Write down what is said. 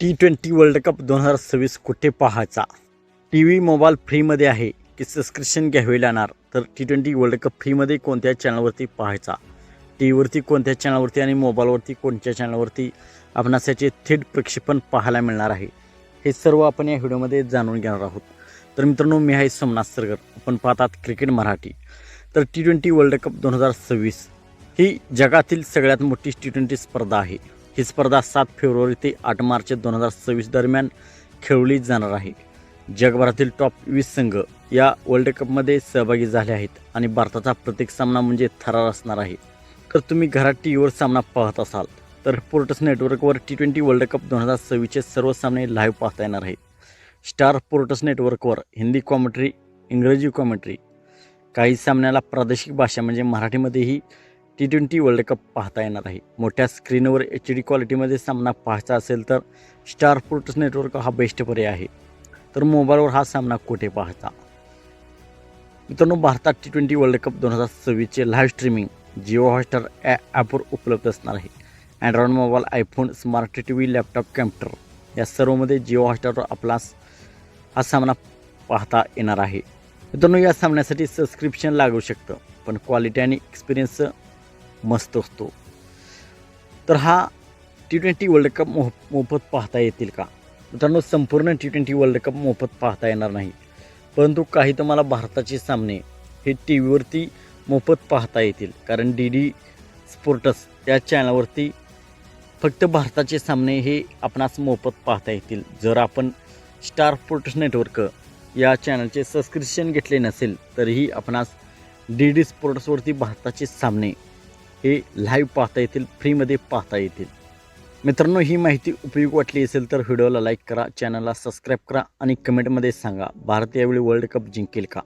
T twenty world cup दोन हजार सव्वीस कुठे पाहायचा? टी व्ही मोबाईल फ्रीमध्ये आहे. की सबस्क्रिप्शन घ्यावे लागणार? तर टी ट्वेंटी वर्ल्ड कप फ्रीमध्ये कोणत्या चॅनलवरती पाहायचा? टी व्हीवरती कोणत्या चॅनलवरती आणि मोबाईलवरती कोणत्या चॅनलवरती आपणास याचे थेट प्रक्षेपण पाहायला मिळणार आहे? हे सर्व आपण या व्हिडिओमध्ये जाणून घेणार आहोत. तर मित्रांनो मी आहे सोमनाथ सरगर. आपण पाहतात क्रिकेट मराठी. तर टी ट्वेंटी वर्ल्ड कप दोन हजार सव्वीस ही जगातील सगळ्यात मोठी टी ट्वेंटी स्पर्धा आहे. ही स्पर्धा सात फेब्रुवारी ते आठ मार्च दोन हजार सव्वीस दरम्यान खेळवली जाणार आहे. जगभरातील टॉप वीस संघ या वर्ल्ड कपमध्ये सहभागी झाले आहेत आणि भारताचा प्रत्येक सामना म्हणजे थरार असणार आहे. तर तुम्ही घरात टी व्हीवर सामना पाहत असाल तर पोर्टस नेटवर्कवर टी ट्वेंटी वर्ल्ड कप दोन हजार सव्वीसचे सर्व सामने लाईव्ह पाहता येणार आहेत. स्टार पोर्टस नेटवर्कवर हिंदी कॉमेंट्री इंग्रजी कॉमेंट्री काही सामन्याला प्रादेशिक भाषा म्हणजे मराठीमध्येही टी ट्वेंटी वर्ल्ड कप पाहता येणार आहे. मोठ्या स्क्रीनवर एच डी क्वालिटीमध्ये सामना पाहायचा असेल तर स्टार स्पोर्ट्स नेटवर्क हा बेस्ट पर्याय आहे. तर मोबाईलवर हा सामना कुठे पाहता मित्रांनो भारतात टी ट्वेंटी वर्ल्ड कप दोन हजार सव्वीसचे लाईव्ह स्ट्रीमिंग जिओ हॉटस्टार ॲ ॲपवर उपलब्ध असणार आहे. Android mobile iPhone smart T V laptop computer या सर्वमध्ये जिओ हॉटस्टारवर आपला हा सामना पाहता येणार आहे. मित्रांनो या सामन्यासाठी सबस्क्रिप्शन लागू शकतं पण क्वालिटी आणि एक्सपिरियन्स मस्त असतो. तर हा टी ट्वेंटी वर्ल्ड कप मोफ मोफत पाहता येतील का? मित्रांनो संपूर्ण टी ट्वेंटी वर्ल्ड कप मोफत पाहता येणार नाही. परंतु काही तुम्हाला भारताचे सामने हे टी व्हीवरती मोफत पाहता येतील. कारण डी डी स्पोर्टस या चॅनलवरती फक्त भारताचे सामने हे आपणास मोफत पाहता येतील. जर आपण स्टार स्पोर्ट्स नेटवर्क या चॅनलचे सबस्क्रिप्शन घेतले नसेल तरीही आपणास डी डी स्पोर्ट्सवरती भारताचे सामने हे लाईव्ह पाहता येतील फ्रीमध्ये पाहता येतील. मित्रांनो ही माहिती उपयोगी वाटली असेल तर व्हिडिओला लाईक करा चॅनलला सबस्क्राईब करा आणि कमेंटमध्ये सांगा भारत यावेळी वर्ल्ड कप जिंकेल का?